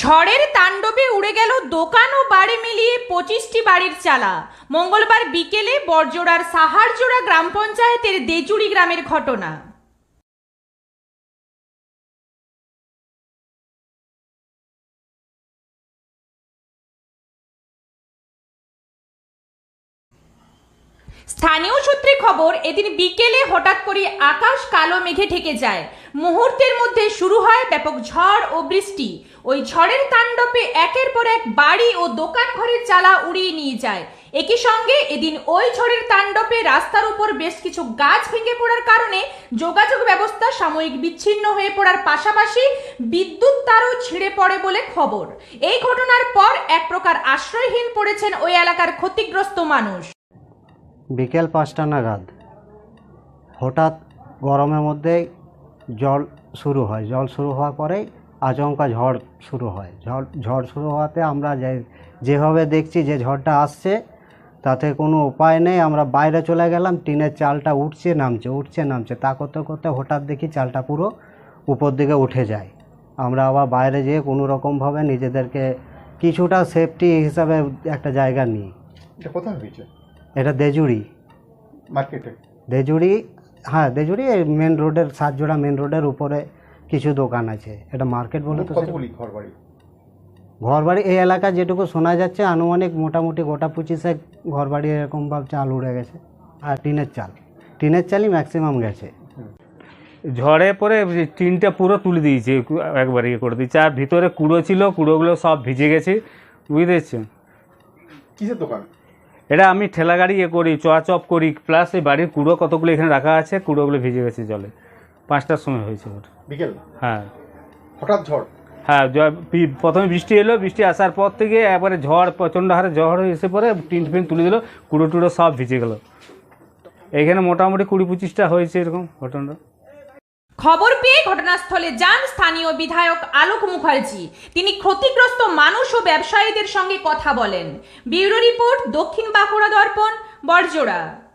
ঝড়ের তাণ্ডবে উড়ে গেল দোকান ও বাড়ি মিলিয়ে পঁচিশটি বাড়ির চালা। মঙ্গলবার বিকেলে বরজোড়ার সাহারজোড়া গ্রাম পঞ্চায়েতের দেজুড়ি গ্রামের ঘটনা। স্থানীয় সূত্রে খবর, এদিন বিকেলে হঠাৎ করে আকাশ কালো মেঘে ঢেকে যায়। মুহূর্তের মধ্যে শুরু হয় ব্যাপক ঝড় ও বৃষ্টি। ওই ঝড়ের তাণ্ডবে একের পর এক বাড়ি ও দোকান ঘরের চালা উড়িয়ে নিয়ে যায়। একই সঙ্গে এদিন ওই ঝড়ের তাণ্ডবে রাস্তার উপর বেশ কিছু গাছ ভেঙে পড়ার কারণে যোগাযোগ ব্যবস্থা সাময়িক বিচ্ছিন্ন হয়ে পড়ার পাশাপাশি বিদ্যুৎ তারও ছিঁড়ে পড়ে বলে খবর। এই ঘটনার পর এক প্রকার আশ্রয়হীন পড়েছেন ওই এলাকার ক্ষতিগ্রস্ত মানুষ। বিকেল পাঁচটা নাগাদ। হঠাৎ গরমের মধ্যেই জল শুরু হয়। জল শুরু হওয়ার পরেই আচমকা ঝড় শুরু হয়। ঝড় ঝড় শুরু হওয়াতে আমরা যে, যেভাবে দেখছি যে ঝড়টা আসছে, তাতে কোনো উপায় নেই। আমরা বাইরে চলে গেলাম, টিনের চালটা উঠছে, নামছে উঠছে, নামছে। তা করতে করতে হঠাৎ দেখি চালটা পুরো উপর দিকে উঠে যায়। আমরা আবার বাইরে যেয়ে কোনো রকমভাবে নিজেদেরকে কিছুটা সেফটি হিসাবে একটা জায়গা নিই। এটা কোথায় হয়েছে? এটা দেজুড়ি। মার্কেটে? দেজুড়ি হ্যাঁ দেজুড়ি মেন রোডের সাতজোড়া মেন রোডের উপরে কিছু দোকান আছে। এটা মার্কেট বলে তো কতগুলি ঘর বাড়ি ঘর বাড়ি এই এলাকা যেটুকু শোনা যাচ্ছে আনুমানিক মোটামুটি গোটা পঁচিশে ঘর বাড়ি এরকমভাবে চাল উড়ে গেছে। আর টিনের চাল। টিনের চালই ম্যাক্সিমাম গেছে। ঝড়ে পরে টিনটা পুরো তুলে দিয়েছে একবার ইয়ে করে দিয়েছে। আর ভিতরে কুড়ো ছিল কুড়োগুলো সব ভিজে গেছে। বুঝতে পারছেন? কিসের দোকান? এটা আমি ঠেলা গাড়ি ইয়ে করি চপ করি প্লাস এই বাড়ির কুড়ো কতগুলো এখানে রাখা আছে কুড়োগুলো ভিজে গেছে জলে। পাঁচটার সময় হয়েছে ওটা। বিকেল? হ্যাঁ। হঠাৎ ঝড়? হ্যাঁ প্রথমে বৃষ্টি এলো বৃষ্টি আসার পর থেকে একবারে ঝড় প্রচণ্ড হারে ঝড় এসে পরে টিন ফিন তুলে দিল কুড়ো টুড়ো সব ভিজে গেল। এখানে মোটামুটি কুড়ি পঁচিশটা হয়েছে এরকম ঘটনা খবর পেয়ে ঘটনাস্থলে যান স্থানীয় বিধায়ক আলোক মুখার্জি। তিনি ক্ষতিগ্রস্ত মানুষ ও ব্যবসায়ীদের সঙ্গে কথা বলেন। ব্যুরো রিপোর্ট দক্ষিণ বাঁকুড়া দর্পণ, বড়জোড়া।